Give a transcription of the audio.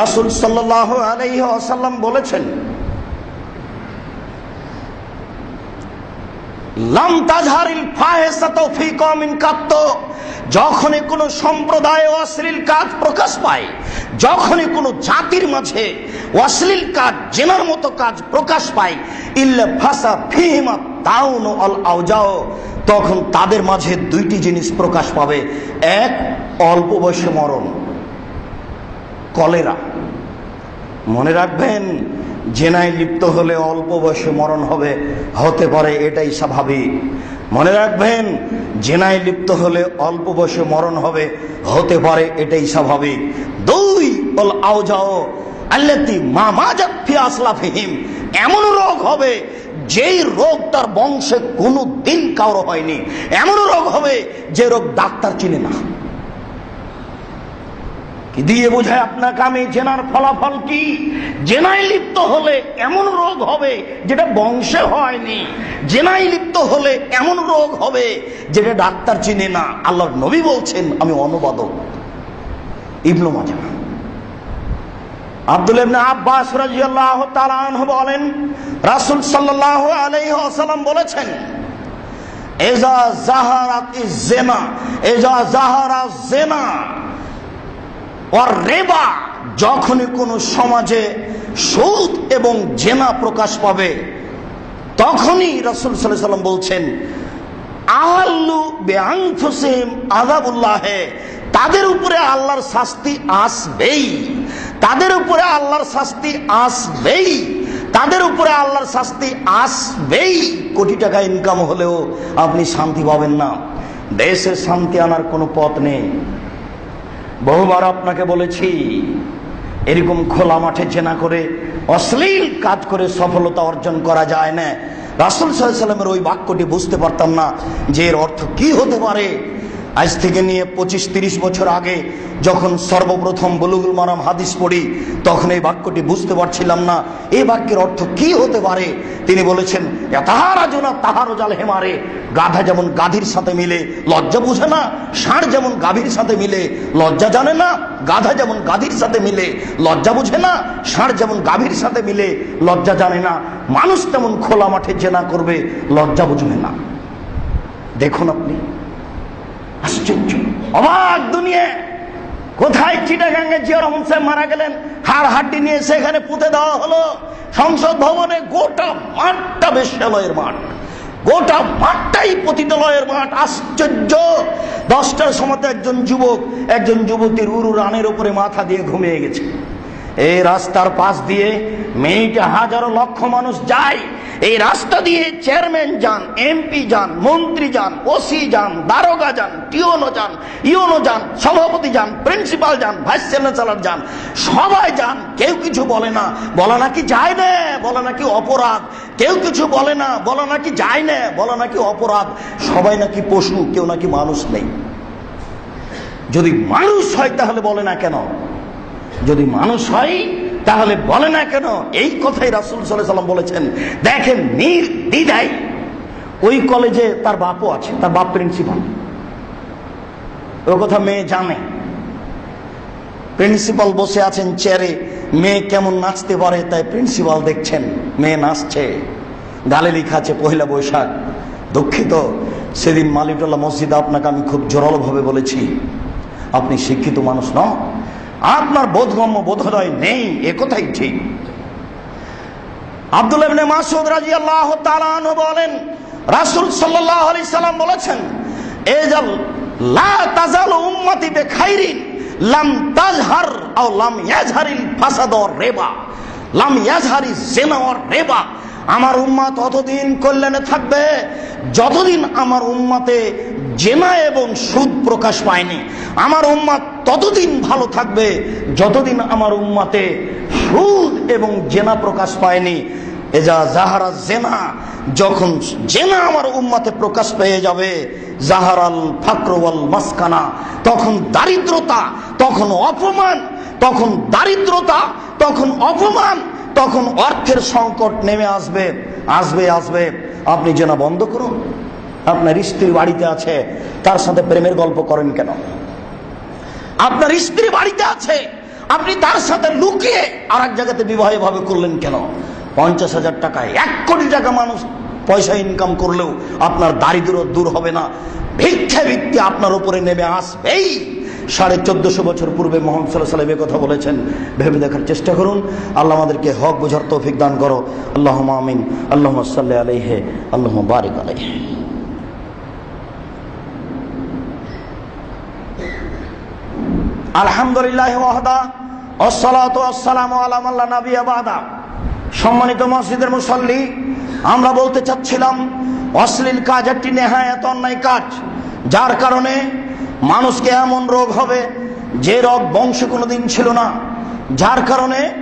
রাসুল সাল্লাহ আসাল্লাম বলেছেন যখনই কোনো সম্প্রদায় অশ্লীল কাজ প্রকাশ পায়, যখনই কোনো জাতির মাঝে অশ্লীল কাজ জেনার মতো কাজ প্রকাশ পায়, ইল্লা ফাসা ফিহিমা অল আউজাও তখন তাদের মাঝে দুইটি জিনিস প্রকাশ পাবে, এক, অল্প বয়সে মরণ, কলেরা। মনে রাখবেন, জেনায় লিপ্ত হলে অল্প বয়সে মরণ হবে, হতে পারে এটাই স্বাভাবিক। মনে রাখবেন, জেনায় লিপ্ত হলে অল্প বয়সে মরণ হবে, হতে পারে এটাই স্বাভাবিক। দুই, বল, আও যাও। আল্লাতি মা মা জাফি আসলাফিহিম। এমন রোগ হবে, যেই রোগ তার বংশে কোনো দিন কারও হয়নি। এমন রোগ হবে, যে রোগ ডাক্তার চিনে না। দিয়ে বোঝায় আপনাকে আমি জেনার ফলাফল কি? জেনায় লিপ্ত হলে এমন রোগ হবে যেটা বংশে হয়নি। জেনায় লিপ্ত হলে এমন রোগ হবে যেটা ডাক্তার চিনে না। আল্লাহর নবী বলছেন, আমি অনুবাদক। ইবনু মাজা আব্দুল আব্বাস রাদিয়াল্লাহু তাআলা বলেন, রাসূল সাল্লাল্লাহু বলেছেন, এজা জাহারাত জেনা, এজা জাহারা জেনা ওর রেবা যখনই কোনো সমাজে সুদ এবং জেনা প্রকাশ পাবে, তখনই রসুল সাল্লাহ সাল্লাম বলছেন আল্লু বেআংফুসিম আজাবুল্লাহে তাদের উপরে আল্লাহর শাস্তি আসবেই। তাদের উপরে আল্লাহর শাস্তি আসবেই। তাদের উপরে আল্লাহর শাস্তি আসবেই। কোটি টাকা ইনকাম হলেও আপনি শান্তি পাবেন না। দেশে শান্তি আনার কোনো পথ নেই। বহুবার আপনাকে বলেছি, এরকম খোলা মাঠে চেনা করে অশ্লীল কাজ করে সফলতা অর্জন করা যায় না। রাসুল সাল্লামের ওই বাক্যটি বুঝতে পারতাম না যে এর অর্থ কি হতে পারে। আজ থেকে নিয়ে পঁচিশ, তিরিশ বছর আগে যখন সর্বপ্রথম বলুগুল মারাম হাদিস পড়ি, তখন এই বাক্যটি বুঝতে পারছিলাম না। এই বাক্যের অর্থ কি হতে পারে? তিনি বলেছেন তাহারা জোনা তাহারও জাল হেমারে। গাধা যেমন গাধির সাথে মিলে, লজ্জা বুঝে না, ষাঁড় যেমন গাভীর সাথে মিলে, লজ্জা জানে না, গাধা যেমন গাধির সাথে মিলে, লজ্জা বুঝে না, ষাঁড় যেমন গাভীর সাথে মিলে, লজ্জা জানে না। মানুষ তেমন খোলা মাঠে জেনা করবে, লজ্জা বুঝবে না। দেখুন আপনি আশ্চর্য। অবাক দুনিয়া। কোথায় চিটাগাঙ্গে জিয়া রহমান সাহেব মারা গেলেন? হাড় হাড্ডি নিয়ে সেখানে পুঁতে দেওয়া হলো। সংসদ ভবনে গোটা মাঠটা বেশ্যালয়ের মাঠ। গোটা মাঠটাই পতিতলয়ের মাঠ। আশ্চর্য। দশটার সময় একজন যুবক, একজন যুবতীর উরু রানের উপরে মাথা দিয়ে ঘুমিয়ে গেছে। এই রাস্তার পাশ দিয়ে মেয়েটা হাজারো লক্ষ মানুষ যায়। এই রাস্তা দিয়ে চেয়ারম্যান যান, এমপি যান, মন্ত্রী যান, ওসি যান, দারোগা যান, টিওনো যান, ইওনো যান, সভাপতি যান, প্রিন্সিপাল যান, ভাইস চ্যান্সেলর যান। সবাই যান, কেউ কিছু বলে না। বলা নাকি যায় না, বলা নাকি অপরাধ। কেউ কিছু বলে না, বলা নাকি যায় না, বলা নাকি অপরাধ। সবাই নাকি পশু, কেউ নাকি মানুষ নেই। যদি মানুষ হয় তাহলে বলে না কেন? যদি মানুষ হয়, তাহলে বলে না কেন? এই কথাই রাসুল সাল্লাম বলেছেন। দেখেন নির্দ্বিধাই ওই কলেজে তার বাপও আছে, তার বাপ প্রিন্সিপাল ও কথা মেয়ে জানে। প্রিন্সিপাল বসে আছেন চেয়ারে মেয়ে কেমন নাচতে পারে তাই প্রিন্সিপাল দেখছেন, মেয়ে নাচছে। গালে লিখা আছে পহিলা বৈশাখ। দুঃখিত, সেদিন মালিকটোল্লা মসজিদে আপনাকে আমি খুব জোরালোভাবে বলেছি। আপনি শিক্ষিত মানুষ নন। আপনার বোধগম্য বোধোদয় নেই একথাই ঠিক। আব্দুল ইবনে মাসুদ তাআলা আনহু বলেন, রাসূল সাল্লাল্লাহু আলাইহি সাল্লাম বলেছেন, এজাল লা তাজালু উম্মতি বিখাইরিন, লাম তাজহার আও লাম ইয়াজহারিল ফাসাদ ওয়ার রিবা, লাম ইয়াজহারি জিনা ওয়ার রিবা আমার উম্মাত ততদিন কল্যাণে থাকবে, যতদিন আমার উম্মাতে জেনা এবং সুদ প্রকাশ পায়নি, আমার উম্মাত ততদিন ভালো থাকবে, যতদিন আমার উম্মাতে সুদ এবং জেনা প্রকাশ পায়নি। এজা জাহারা জেনা, যখন জেনা আমার উম্মাতে প্রকাশ পেয়ে যাবে, জাহারাল ফাকরওয়াল মাসকানা, তখন দারিদ্রতা, তখন অপমান, তখন দারিদ্রতা, তখন অপমান তখন অর্থের সংকট নেমে আসবে আসবে আসবে। আপনি যেন বন্ধ করুন। আপনার স্ত্রী বাড়িতে আছে, তার সাথে প্রেমের গল্প করেন কেন? আপনার স্ত্রী বাড়িতে আছে, আপনি তার সাথে লুকিয়ে আর এক জায়গাতে বিবাহ ভাবে করলেন কেন? পঞ্চাশ হাজার টাকায় এক কোটি টাকা মানুষ পয়সা ইনকাম করলেও আপনার দারিদ্র দূর হবে না। ভিক্ষা ভিত্তি আপনার উপরে নেমে আসবেই। সাড়ে চোদ্দশো বছর পূর্বে মোহাম্মদ সাল্লাহ সাল্লাম কথা বলেছেন। ভেবে দেখার চেষ্টা করুন। আল্লাহ আমাদেরকে হক বোঝার তৌফিক দান করো। আল্লাহ আমিন। আল্লাহ সাল্লাহ আলহে আল্লাহ বারিক আলহ আলহামদুলিল্লাহ ওয়াহদা আসসালাতু আসসালামু আলা মাল্লা নাবিয়া বাদা। সম্মানিত মসজিদের মুসল্লি, আমরা বলতে চাচ্ছিলাম, অশ্লীল কাজ একটি অন্যায় কাজ। যার কারণে মানুষকে এমন রোগ হবে যে রোগ বংশ কোনোদিন ছিল না। যার কারণে